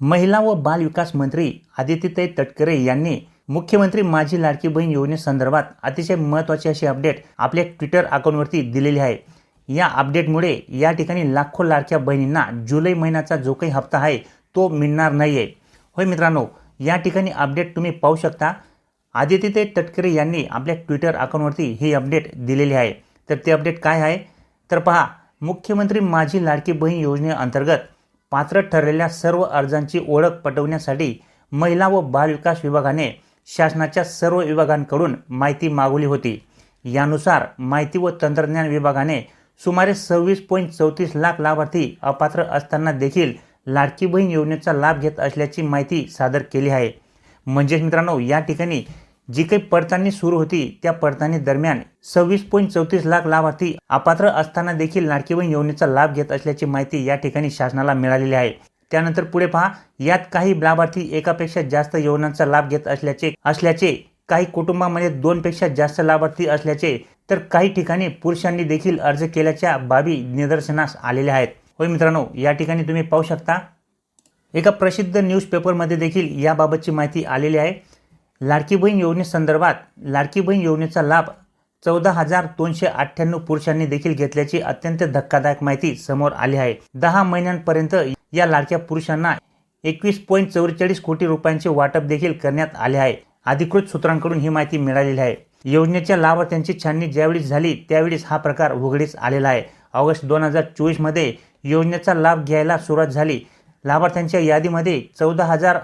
महिला व बाल विकास मंत्री आदित्यताई तटकरे यांनी मुख्यमंत्री माझी लाडकी बहीण योजनेसंदर्भात अतिशय महत्त्वाची अशी अपडेट आपल्या ट्विटर अकाउंटवरती दिलेली आहे. या अपडेटमुळे या ठिकाणी लाखो लाडक्या बहिणींना जुलै महिन्याचा जो काही हप्ता आहे तो मिळणार नाही आहे होय मित्रांनो या ठिकाणी अपडेट तुम्ही पाहू शकता. आदित्यताई तटकरे यांनी आपल्या ट्विटर अकाउंटवरती ही अपडेट दिलेली आहे. तर ते अपडेट काय आहे? तर पहा मुख्यमंत्री माझी लाडकी बहीण योजनेअंतर्गत पात्र ठरलेल्या सर्व अर्जांची ओळख पटवण्यासाठी महिला व बालविकास विभागाने शासनाच्या सर्व विभागांकडून माहिती मागवली होती. यानुसार माहिती व तंत्रज्ञान विभागाने सुमारे सव्वीस पॉईंट चौतीस लाख लाभार्थी अपात्र असताना देखील लाडकी बहीण योजनेचा लाभ घेत असल्याची माहिती सादर केली आहे. म्हणजेच मित्रांनो या ठिकाणी जी काही पडताळणी सुरू होती त्या पडताळणी दरम्यान सव्वीस पॉईंट चौतीस लाख लाभार्थी अपात्र असताना देखील लाडकी बहीण योजनेचा लाभ घेत असल्याची माहिती या ठिकाणी शासनाला मिळालेली आहे. त्यानंतर पुढे पहा यात काही लाभार्थी एकापेक्षा जास्त योजनांचा लाभ घेत असल्याचे असल्याचे काही कुटुंबामध्ये दोनपेक्षा जास्त लाभार्थी असल्याचे तर काही ठिकाणी पुरुषांनी देखील अर्ज केल्याच्या बाबी निदर्शनास आलेल्या आहेत. होय मित्रांनो या ठिकाणी तुम्ही पाहू शकता एका प्रसिद्ध न्यूजपेपरमध्ये देखील याबाबतची माहिती आलेली आहे. लाडकी बहीण योजनेसंदर्भात लाडकी बहीण योजनेचा लाभ चौदा हजार दोनशे अठ्ठ्याण्णव पुरुषांनी देखील घेतल्याची अत्यंत धक्कादायक माहिती समोर आली आहे. दहा महिन्यांपर्यंत या लाडक्या पुरुषांना एकवीस पॉईंट चौवेचाळीस कोटी रुपयांचे वाटप देखील करण्यात आले आहे. अधिकृत सूत्रांकडून ही माहिती मिळालेली आहे. योजनेच्या लाभार्थ्यांची छाननी ज्यावेळी झाली त्यावेळीच हा प्रकार उघडीस आलेला आहे. ऑगस्ट दोन हजार चोवीसमध्ये योजनेचा लाभ घ्यायला सुरुवात झाली. लाभार्थ्यांच्या यादीमध्ये चौदा हजार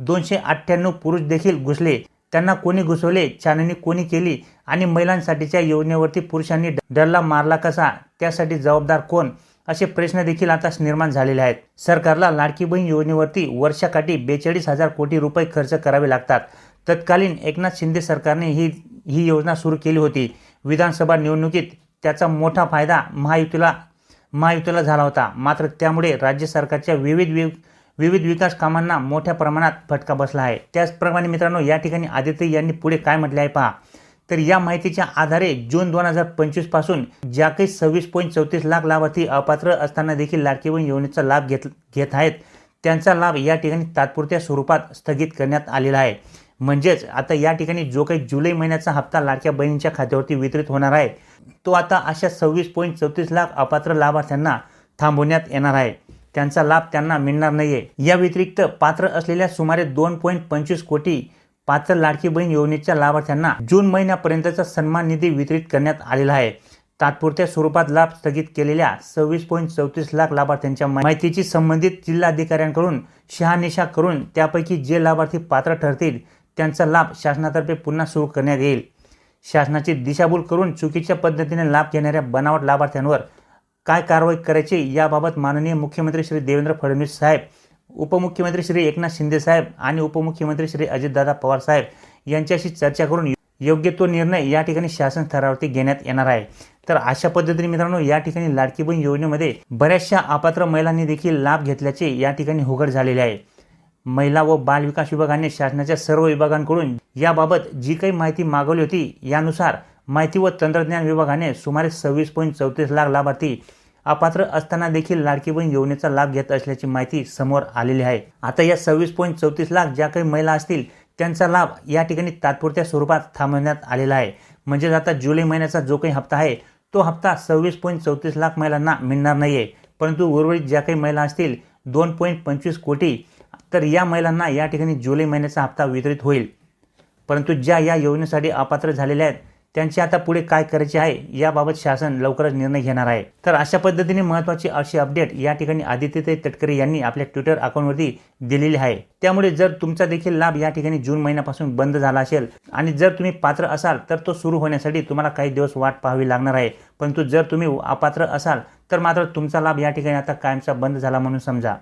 दोनशे अठ्ठ्याण्णव पुरुष देखील घुसले. त्यांना कोणी घुसवले? छाननी कोणी केली? आणि महिलांसाठीच्या योजनेवरती पुरुषांनी डल्ला मारला कसा? त्यासाठी जबाबदार कोण? असे प्रश्न देखील आता निर्माण झालेले आहेत. सरकारला लाडकी बहीण योजनेवरती वर्षाकाठी बेचाळीस हजार कोटी रुपये खर्च करावे लागतात. तत्कालीन एकनाथ शिंदे सरकारने ही ही योजना सुरू केली होती. विधानसभा निवडणुकीत त्याचा मोठा फायदा महायुतीला महायुतीला झाला होता. मात्र त्यामुळे राज्य सरकारच्या विविध वि विविध विकास कामांना मोठ्या प्रमाणात फटका बसला आहे. त्याचप्रमाणे मित्रांनो या ठिकाणी आदित्य यांनी पुढे काय म्हटले आहे पहा. तर या माहितीच्या आधारे जून दोन हजार पंचवीसपासून ज्या काही सव्वीस पॉईंट चौतीस लाख लाभार्थी अपात्र असताना देखील लाडकी बहीण योजनेचा लाभ घेत घेत आहेत त्यांचा लाभ या ठिकाणी तात्पुरत्या स्वरूपात स्थगित करण्यात आलेला आहे. म्हणजेच आता या ठिकाणी जो काही जुलै महिन्याचा हप्ता लाडक्या बहिणींच्या खात्यावरती वितरित होणार आहे तो आता अशा सव्वीस पॉईंट चौतीस लाख अपात्र लाभार्थ्यांना थांबवण्यात येणार आहे. त्यांचा लाभ त्यांना मिळणार नाहीये. या व्यतिरिक्त पात्र असलेल्या सुमारे दोन पॉईंट पंचवीस कोटी पात्र लाडकी बहीण योजनेच्या लाभार्थ्यांना जून महिन्यापर्यंतचा सन्मान निधी वितरित करण्यात आलेला आहे. तात्पुरत्या स्वरूपात लाभ स्थगित केलेल्या सव्वीस पॉईंट चौतीस लाख लाभार्थ्यांच्या माहितीची संबंधित जिल्हाधिकाऱ्यांकडून शहानिशा करून त्यापैकी जे लाभार्थी पात्र ठरतील त्यांचा लाभ शासनातर्फे पुन्हा सुरू करण्यात येईल. शासनाची दिशाभूल करून चुकीच्या पद्धतीने लाभ घेणाऱ्या बनावट लाभार्थ्यांवर काय कारवाई करायची याबाबत माननीय मुख्यमंत्री श्री देवेंद्र फडणवीस साहेब उपमुख्यमंत्री श्री एकनाथ शिंदे साहेब आणि उपमुख्यमंत्री श्री अजितदादा पवार साहेब यांच्याशी चर्चा करून योग्य तो निर्णय या ठिकाणी शासन स्तरावरती घेण्यात येणार आहे. तर अशा पद्धतीने मित्रांनो या ठिकाणी लाडकी बहीण योजनेमध्ये बऱ्याचशा अपात्र महिलांनी देखील लाभ घेतल्याचे या ठिकाणी उघड झालेले आहे. महिला व बाल विकास विभागाने शासनाच्या सर्व विभागांकडून याबाबत जी काही माहिती मागवली होती यानुसार माहिती व तंत्रज्ञान विभागाने सुमारे सव्वीस पॉईंट चौतीस लाख लाभार्थी अपात्र असताना देखील लाडकी बहीण योजनेचा लाभ घेत असल्याची माहिती समोर आलेली आहे. आता या सव्वीस पॉईंट चौतीस लाख ज्या काही महिला असतील त्यांचा लाभ या ठिकाणी तात्पुरत्या स्वरूपात थांबवण्यात आलेला आहे. म्हणजेच आता जुलै महिन्याचा जो काही हप्ता आहे तो हप्ता सव्वीस पॉईंट चौतीस लाख महिलांना मिळणार नाही आहे परंतु उर्वरित ज्या काही महिला असतील दोन पॉईंट पंचवीस कोटी तर या महिलांना या ठिकाणी जुलै महिन्याचा हप्ता वितरित होईल. परंतु ज्या या योजनेसाठी अपात्र झालेल्या आहेत त्यांची आता पुढे काय करायचे आहे याबाबत शासन लवकरच निर्णय घेणार आहे. तर अशा पद्धतीने महत्त्वाची अशी अपडेट या ठिकाणी आदित्य तटकरे यांनी आपल्या ट्विटर अकाउंटवरती दिलेली आहे. त्यामुळे जर तुमचा देखील लाभ या ठिकाणी जून महिन्यापासून बंद झाला असेल आणि जर तुम्ही पात्र असाल तर तो सुरू होण्यासाठी तुम्हाला काही दिवस वाट पाहावी लागणार आहे. परंतु जर तुम्ही अपात्र असाल तर मात्र तुमचा लाभ या ठिकाणी आता कायमचा बंद झाला म्हणून समजा.